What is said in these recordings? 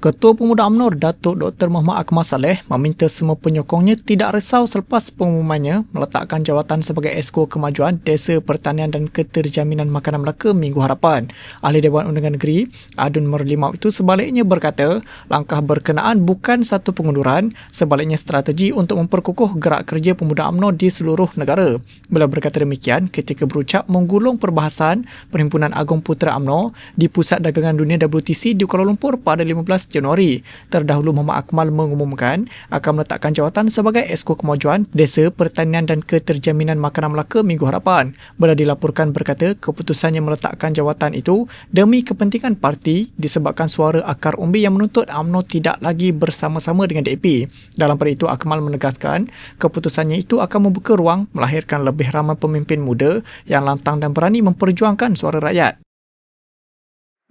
Ketua Pemuda UMNO Datuk Dr. Muhammad Akmal Saleh meminta semua penyokongnya tidak risau selepas pengumumannya meletakkan jawatan sebagai Esko Kemajuan Desa Pertanian dan Keterjaminan Makanan Melaka minggu hadapan. Ahli Dewan Undangan Negeri Adun Merlimau itu sebaliknya berkata langkah berkenaan bukan satu pengunduran sebaliknya strategi untuk memperkukuh gerak kerja Pemuda UMNO di seluruh negara. Beliau berkata demikian ketika berucap menggulung perbahasan Perhimpunan Agung Putera UMNO di Pusat Dagangan Dunia WTC di Kuala Lumpur pada 15 Januari. Terdahulu Muhammad Akmal mengumumkan akan meletakkan jawatan sebagai Esko Kemajuan Desa Pertanian dan Keterjaminan Makanan Melaka minggu hadapan. Bila dilaporkan berkata keputusannya meletakkan jawatan itu demi kepentingan parti disebabkan suara akar umbi yang menuntut UMNO tidak lagi bersama-sama dengan DAP. Dalam pada itu Akmal menegaskan keputusannya itu akan membuka ruang melahirkan lebih ramai pemimpin muda yang lantang dan berani memperjuangkan suara rakyat.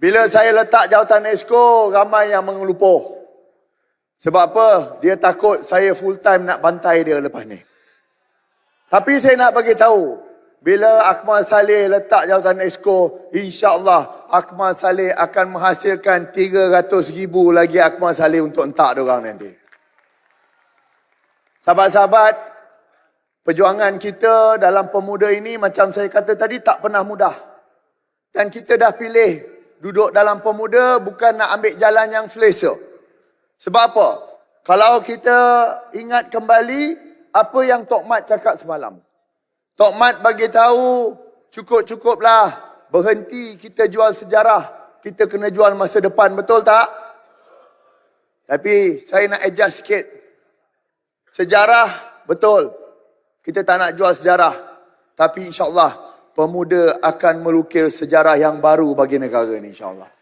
Bila saya letak jawatan esko, ramai yang mengelupuh. Sebab apa? Dia takut saya full time nak bantai dia lepas ni. Tapi saya nak bagi tahu, bila Akmal Saleh letak jawatan esko, insya-Allah Akmal Saleh akan menghasilkan 300 ribu lagi Akmal Saleh untuk entak orang nanti. Sahabat-sahabat, perjuangan kita dalam pemuda ini macam saya kata tadi tak pernah mudah. Dan kita dah pilih duduk dalam pemuda bukan nak ambil jalan yang selesa. Sebab apa? Kalau kita ingat kembali apa yang Tok Mat cakap semalam. Tok Mat bagi tahu cukup-cukuplah berhenti kita jual sejarah. Kita kena jual masa depan, betul tak? Tapi saya nak adjust sikit. Sejarah betul. Kita tak nak jual sejarah. Tapi insya-Allah pemuda akan melukis sejarah yang baru bagi negara ini insya-Allah.